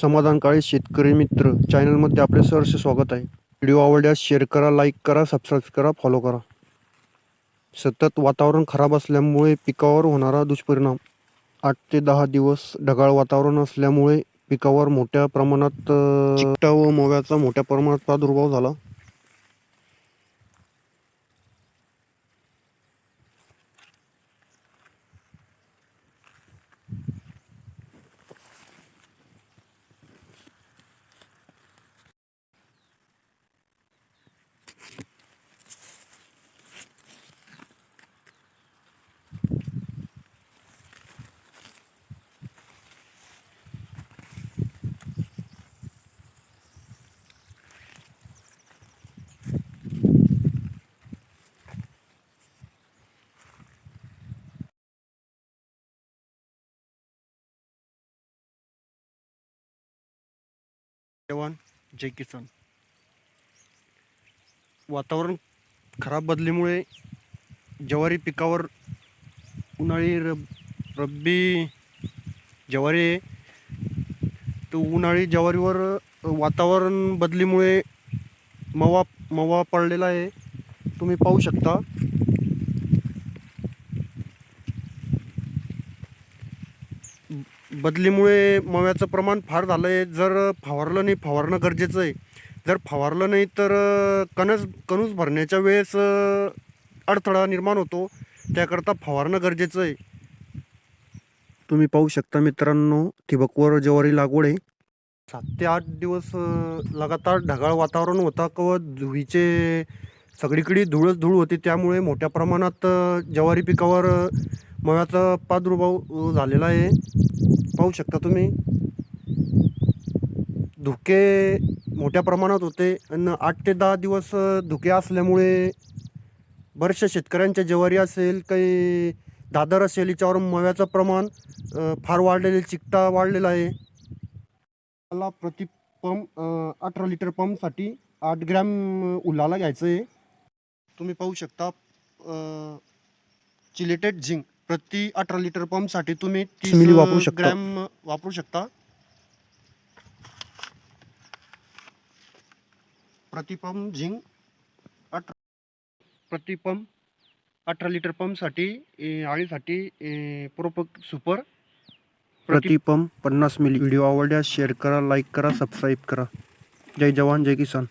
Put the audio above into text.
समाधान काळे शेतकरी मित्र चॅनलमध्ये आपले सहर्ष स्वागत आहे. व्हिडिओ आवडल्यास शेअर करा लाईक करा सबस्क्राईब करा फॉलो करा. सतत वातावरण खराब असल्यामुळे पिकावर होणारा दुष्परिणाम. आठ ते दहा दिवस ढगाळ वातावरण असल्यामुळे पिकावर मोठ्या प्रमाणात चिकटा व मोव्याचा मोठ्या प्रमाणात प्रादुर्भाव झाला. जवान जय किसान. वातावरण खराब बदलीमुळे ज्वारी पिकावर उन्हाळी रब रब्बी ज्वारी आहे तर उन्हाळी ज्वारीवर वातावरण बदलीमुळे मवा मवा पडलेला आहे. तुम्ही पाहू शकता. बदलीमुळे मव्याचं प्रमाण फार झालं आहे जर फवारलं नाही फवारणं गरजेचं आहे. जर फवारलं नाही तर कणस कणूस भरण्याच्या वेळेस अडथळा निर्माण होतो. त्याकरता फवारणं गरजेचं आहे. तुम्ही पाहू शकता मित्रांनो ठिबकवर ज्वारी लागवड आहे. सात ते आठ दिवस लगातार ढगाळ वातावरण होता. व धुळीचे सगळीकडे धूळच धूळ होती. त्यामुळे मोठ्या प्रमाणात ज्वारी पिकावर अ, मव्याचा प्रादुर्भाव झालेला आहे. पाहू शकता तुम्ही. धुके मोठ्या प्रमाणात होते आणि आठ ते दहा दिवस धुके असल्यामुळे बऱ्याचशा शेतकऱ्यांच्या ज्वारी असेल काही दादर असेल याच्यावर मव्याचं प्रमाण फार वाढलेले चिकटा वाढलेला आहे. मला प्रति पंप अठरा लिटर पंपसाठी आठ ग्रॅम उलाला घ्यायचं आहे. तुम्ही पाहू शकता चिलेटेड झिंक प्रति अठरा लिटर पंपसाठी तुम्ही तीस मिली वापरू शकता. ग्रॅम वापरू शकता. प्रतिपंप झिंक अठरा प्रतिपंप अठरा लिटर पंपसाठी आळीसाठी ए, प्रोपक सुपर. प्रतिपंप पन्नास मिली. व्हिडिओ आवडल्यास शेअर करा लाईक करा सबस्क्राईब करा. जय जवान जय किसान.